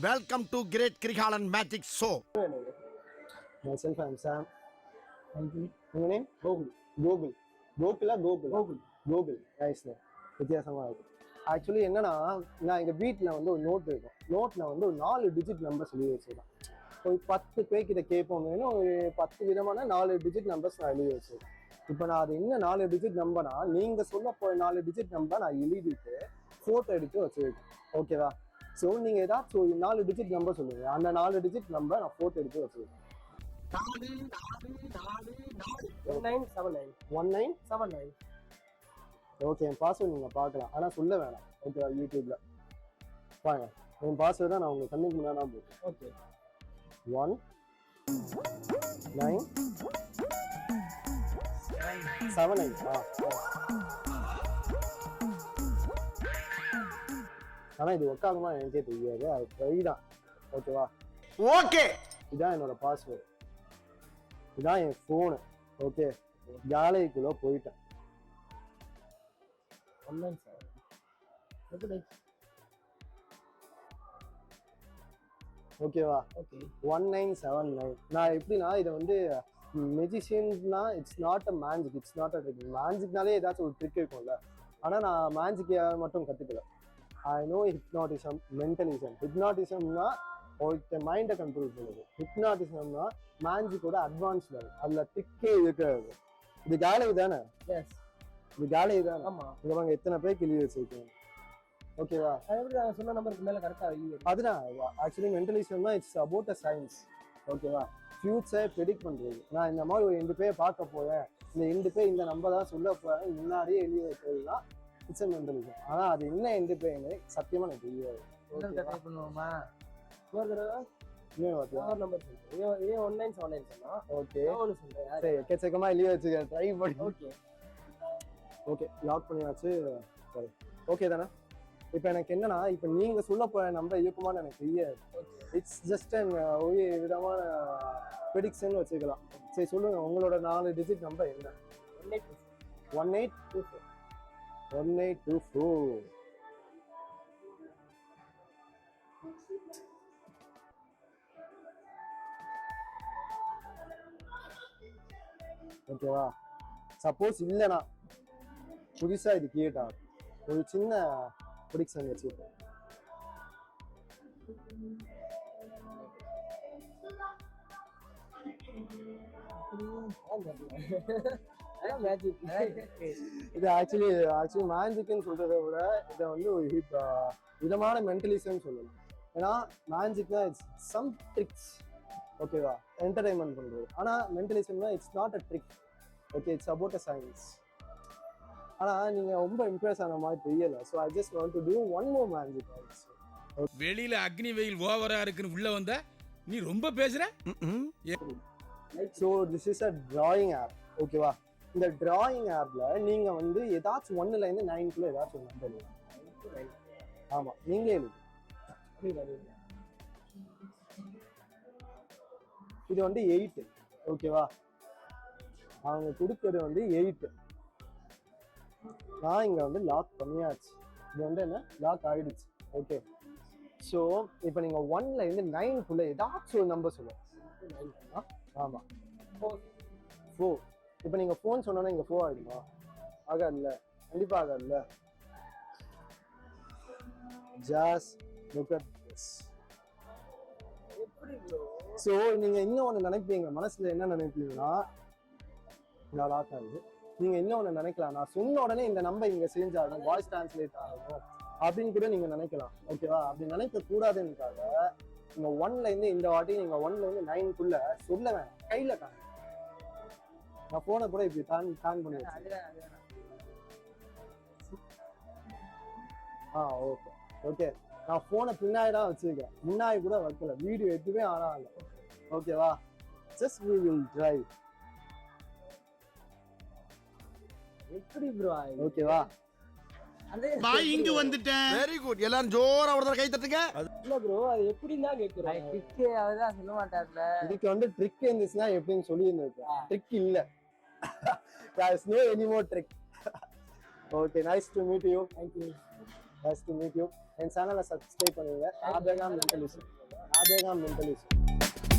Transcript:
Welcome to great Kirikalan magic show myself I'm Sam. உங்க name Gokul Gokul கோகுலா Gokul Gokul Gokul nice name வித்தியாசமா இருக்கும் ஆக்சுவலி என்னன்னா நான் எங்க வீட்ல வந்து ஒரு நோட் இருக்கும். நோட்ல வந்து ஒரு நாலு டிஜிட் நம்பர் சொல்லி வச்சிருக்கேன். ஒரு பத்து பேர்கிட்ட கேட்போம் வேணும் ஒரு பத்து விதமான நாலு டிஜிட் நம்பர்ஸ் நான் எழுதி வச்சிருக்கேன். இப்போ நான் அது என்ன நாலு டிஜிட் நம்பர்னா நீங்க சொல்ல போற நாலு டிஜிட் நம்பர் நான் எழுதிட்டு போட்டோ எடுத்து வச்சிருக்கேன். ஓகேவா ஸோ நீங்க ஏதாச்சும் ஒரு நாலு டிஜிட் நம்பர் சொல்லுங்க. அந்த நாலு டிஜிட் நம்பர் நான் போட்டோ எடுத்து வச்சிருக்கேன். One nine seven nine okay என் பாஸ்வேர்ட் நீங்கள் பார்க்கலாம். ஆனால் சொல்ல வேணாம். ஓகே யூடியூப்ல பாருங்க. என் பாஸ்வேர்ட் தான் நான் உங்களுக்கு கண்ணுக்கு முன்னாடி தான் போட்டேன். Okay one nine seven nine ஆ. ஆனால் இது ஆகுமா எனக்கே தெரியாது அது ட்ரை தான் ஓகேவா ஓகே இதான் என்னோட பாஸ்வேர்டு இதான் என் ஃபோனு ஓகே கேலரிக்குள்ளே போயிட்டேன். எப்படி? ஓகேவா okay one nine seven nine நான் எப்படின்னா இதை வந்து மெஜிஷியன்னா it's not a magic it's not a trick மேஜிக்னாலே ஏதாச்சும் ஒரு ட்ரிக் இருக்கும்ல. ஆனால் நான் மேஜிக் மட்டும் கற்றுக்கல ஐ நோ ஹிப்னாட்டிசம் மென்டலிசம் ஹிப்னாட்டிசம்னா ஒருத்த மைண்டை கண்ட்ரோல் பண்ணுது. ஹிப்னாட்டிசம்னா மேஜிக்கோட அட்வான்ஸ் லெவல் அதில் ட்ரிக்கே இருக்கிறது. இது கேலரி தானே? எஸ் இது கேலரி தானே? ஆமா. இங்கே வாங்க எத்தனை பேர் கிளி வச்சிருக்கீங்க. ஓகேவா அது எப்படி நாங்கள் சொன்ன நம்பருக்கு மேல கரெக்டா ஐயோ அதுதான். ஆக்சுவலி மென்டலிசம்னா இட்ஸ் அபவுட் அ சயின்ஸ் ஓகேவா ஃபியூச்சர் ப்ரெடிக்ட் பண்றது. நான் இந்த மாதிரி ஒரு ரெண்டு பேர் பார்க்க போறேன். இந்த ரெண்டு பேர் இந்த நம்பர் தான் சொல்ல போறேன். முன்னாடியே எழுதி வைக்கிறதுனா இட்ஸ் மென்டலிசம் ஆனா அது என்ன ரெண்டு பேருன்னு சத்தியமா எனக்கு தெரியாது. பண்ணுவோமா? இன்னொரு தடவை? ட்ரை பண்ணி. ஓகே ஓகே லாக் பண்ணியாச்சு. சரி. ஓகே தானே? இப்போ எனக்கு என்னன்னா இப்போ நீங்க சொல்ல போற நம்பர் இருக்குமான்னு எனக்கு தெரியாது. இட்ஸ் ஜஸ்ட் ஒரு விதமான ப்ரெடிக்ஷன் வச்சுக்கலாம். சரி சொல்லுங்க. உங்களோட நாலு டிஜிட் நம்பர் என்ன? One eight two four one eight two four ஓகேவா சப்போஸ் இல்லைனா புதுசாக இது கிரியேட் ஆகும் ஒரு சின்ன ப்ரொடிக்ஷன் வச்சுருக்கேன் அதான் மேஜிக் இது ஆக்சுவலி ஆக்சுவலி மேஜிக்னு சொல்றதை விட இதை வந்து ஒரு விதமான மென்டலிசம் சொல்லலாம். ஏன்னா மேஜிக்னா இட்ஸ் சம் ட்ரிக்ஸ் ஓகேவா என்டர்டைன்மெண்ட் பண்றது. ஆனா மென்டலிசம்னா it's not a trick okay it's about a science ஆனா நீங்க ரொம்ப இம்ப்ரெஸ் ஆன மாதிரி தெரியல. So I just want to do one more magic also வெளியில அக்னி வெயில் ஓவரா இருக்குன்னு உள்ள வந்த நீ ரொம்ப பேசுற? So this is a drawing app ஓகேவா இந்த டிராயிங் ஆப்ல நீங்க வந்து ஏதாச்சும் ஒன்னுல இருந்து நைன்குள்ள ஏதாச்சும் ஒரு நம்பர் எழுதுங்க ஆமா நீங்களே எழுது. இது வந்து எயிட்டு ஓகேவா அவங்க கொடுக்கறது வந்து எயிட்டு நான் இங்க வந்து லாக் பண்ணியாச்சு. இது வந்து என்ன? லாக் ஆயிடுச்சு. ஓகே ஸோ இப்போ நீங்க ஒன்ல இருந்து நைன்குள்ள ஏதாச்சும் ஒரு நம்பர் ஆமாம் ஆமா. ஃபோர் இப்போ நீங்க ஃபோன் சொன்னா இங்க ஃபோர் ஆயிடுமா ஆகாதுல்ல? கண்டிப்பா ஆகாதுல்ல. Just look at this so நீங்க இன்னும் ஒன்று நினைப்பீங்க. மனசுல என்ன நினைப்பீங்கன்னா நான் ஆகுது. நீங்க இன்னும் ஒன்று நினைக்கலாம். நான் சொன்ன உடனே இந்த நம்பர் இங்க சேஞ்ச் ஆகும். வாய்ஸ் டிரான்ஸ்லேட் ஆகும். அப்படின்னு கூட நீங்க நினைக்கலாம். ஓகேவா அப்படி நினைக்க கூடாதுன்றதுக்காக நீங்க ஒன்ல இருந்து இந்த வாட்டி நீங்க ஒன்ல இருந்து நைன்குள்ள சொல்ல வேணாம் கையில காங்க நான் போனை கூட இப்படி தான் தான் பண்ணி வச்சேன். ஆ ஓகே ஓகே நான் போனை பின்னாடி தான் வச்சிருக்கேன். முன்னாடி கூட வைக்கல. வீடியோ எதுவுமே ஆனா இல்லை ஓகேவா ஜஸ்ட் வி வில் டிரைவ் எப்படி ப்ரோ ஓகேவா நான் இங்கு வந்துட்டேன். வெரி குட் எல்லாரும் ஜோரா ஒரு தடவை கை தட்டுங்க. இல்ல ப்ரோ அது எப்படின்னு தான் கேட்குறேன் டிக்கே அவதான் சொல்ல மாட்டார்ல. இதுக்கு வந்து ட்ரிக் இருந்துச்சுன்னா எப்படின்னு சொல்லியிருந்திருக்கேன் ட்ரிக் இல்ல. There's no any more trick okay nice to meet you thank you nice to meet you என் சேனலை சப்ஸ்கிரைப் பண்ணுங்க ஆபேகா மென்டலிசம் ஆபேகா மென்டலிசம்